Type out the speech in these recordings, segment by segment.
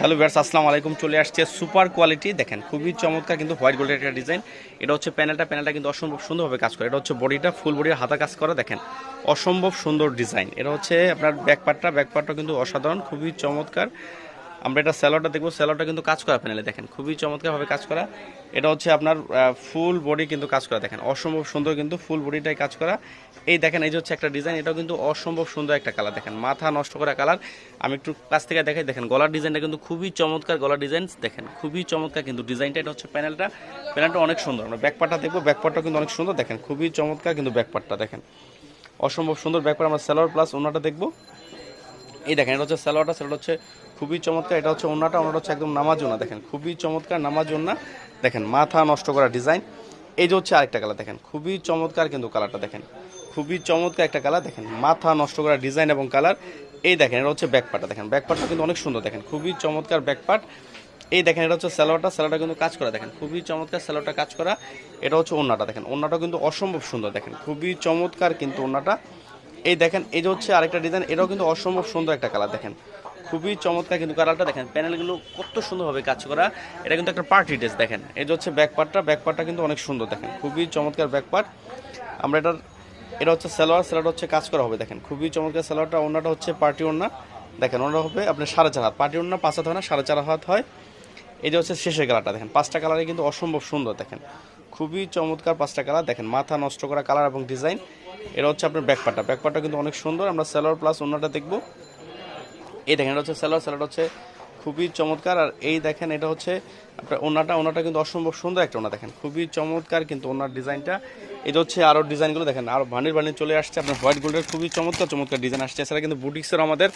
Hello ব্যাস আসসালামু আলাইকুম। চলে আসছে সুপার কোয়ালিটি। দেখেন, খুবই চমৎকার কিন্তু হোয়াইট গোল্ডের একটা ডিজাইন। এটা হচ্ছে প্যানেলটা প্যানেলটা কিন্তু অসম্ভব সুন্দরভাবে কাজ করে। এটা হচ্ছে বডিটা, ফুল বডির হাতা কাজ করা। দেখেন, অসম্ভব সুন্দর ডিজাইন। এটা হচ্ছে আপনার ব্যাক ব্যাকপার্টটা ব্যাক পার্টটা কিন্তু অসাধারণ, খুবই চমৎকার। আমরা এটা স্যালোয়ারটা দেখব। স্যালোয়ারটা কিন্তু কাজ করা প্যানেলে দেখেন। খুবই চমৎকারভাবে কাজ করা। এটা হচ্ছে আপনার ফুল বডি কিন্তু কাজ করা দেখেন। অসম্ভব সুন্দর কিন্তু ফুল বডিটাই কাজ করা। এই দেখেন, এই যে হচ্ছে একটা ডিজাইন এটাও কিন্তু অসম্ভব সুন্দর একটা কালার দেখেন। মাথা নষ্ট করা কালার আমি একটু কাছ থেকে দেখাই, দেখেন, গলার ডিজাইনটা কিন্তু খুবই চমৎকার গলার ডিজাইন দেখেন। খুবই চমৎকার কিন্তু ডিজাইনটা এটা হচ্ছে প্যানেলটা প্যানেলটা অনেক সুন্দর। আমরা ব্যাকপারটা দেখব। ব্যাকপারটা কিন্তু অনেক সুন্দর দেখেন। খুবই চমৎকার কিন্তু ব্যাকপারটা দেখেন। অসম্ভব সুন্দর ব্যাকপার আমরা সালোয়ার প্লাস ওনাটা দেখব। এই দেখেন, এটা হচ্ছে স্যালোয়াটা সেটা হচ্ছে খুবই চমৎকার। এটা হচ্ছে ওনাটা ওনাটা হচ্ছে একদম নামাজ ওনা দেখেন। খুবই চমৎকার নামাজ ওনা দেখেন, মাথা নষ্ট করা ডিজাইন। এই যে হচ্ছে আরেকটা কালার, দেখেন। খুবই চমৎকার কিন্তু কালারটা, দেখেন। খুবই চমৎকার একটা কালার, দেখেন। মাথা নষ্ট করা ডিজাইন এবং কালার। এই দেখেন, এটা হচ্ছে ব্যাকপার্টটা দেখেন। ব্যাকপার্টটা কিন্তু অনেক সুন্দর, দেখেন। খুবই চমৎকার ব্যাকপার্ট এই দেখেন, এটা হচ্ছে স্যালোয়ারটা স্যালোয়ারটা কিন্তু কাজ করা, দেখেন। খুবই চমৎকার স্যালোয়ারটা কাজ করা। এটা হচ্ছে ওনাটা দেখেন। ওনাটা কিন্তু অসম্ভব সুন্দর, দেখেন। খুবই চমৎকার কিন্তু ওনাটা এই দেখেন, এই যে হচ্ছে আরেকটা ডিজাইন এটাও কিন্তু অসম্ভব সুন্দর একটা কালার দেখেন। খুবই চমৎকার কিন্তু কালারটা দেখেন প্যানেলগুলো কত সুন্দরভাবে কাজ করা। এটা কিন্তু একটা পার্টি ড্রেস দেখেন। এই যে হচ্ছে ব্যাক পার্টটা ব্যাক পার্টটা কিন্তু অনেক সুন্দর, দেখেন। খুবই চমৎকার ব্যাক পার্ট আমরা এটার, এটা হচ্ছে সালোয়ার সালোয়ারটা হচ্ছে কাজ করা হবে, দেখেন। খুবই চমৎকার সালোয়ারটা ওনাটা হচ্ছে পার্টি ওনা দেখেন ওনাটা হবে আপনার সাড়ে চার হাত। পার্টি ওনা পাঁচ হাত হয় না, সাড়ে চার হাত হয়। এই যে হচ্ছে শেষের কালারটা দেখেন। পাঁচটা কালারে কিন্তু অসম্ভব সুন্দর, দেখেন। খুবই চমৎকার পাঁচটা কালার দেখেন। মাথা নষ্ট করা কালার এবং ডিজাইন এটা হচ্ছে আপনার ব্যাকপাটা ব্যাকপারটা কিন্তু অনেক সুন্দর, আমরা সালোয়ার প্লাস অন্যটা দেখব। এই দেখেন, এটা হচ্ছে সালোয়ার সালোয়ার হচ্ছে খুবই চমৎকার। আর এই দেখেন, এটা হচ্ছে আপনার ওনাটা ওনাটা কিন্তু অসম্ভব সুন্দর একটা ওনা দেখেন। খুবই চমৎকার কিন্তু ওনার ডিজাইনটা এটা হচ্ছে আরও ডিজাইনগুলো দেখেন আরও ভান্ডির ভান্ডির চলে আসছে। আপনার হোয়াইট গোল্ডের খুবই চমৎকার চমৎকার ডিজাইন আসছে। এছাড়া কিন্তু বুটিক্সেরও আমাদের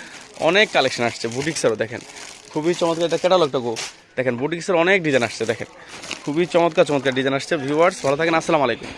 অনেক কালেকশন আসছে বুটিক্সেরও দেখেন। খুবই চমৎকার এটা ক্যাটালগটা গো। দেখেন বুটিক্সের অনেক ডিজাইন আসছে, দেখেন। খুবই চমৎকার চমৎকার ডিজাইন আসছে। ভিউয়ার্স ভালো থাকেন, আসসালামু আলাইকুম।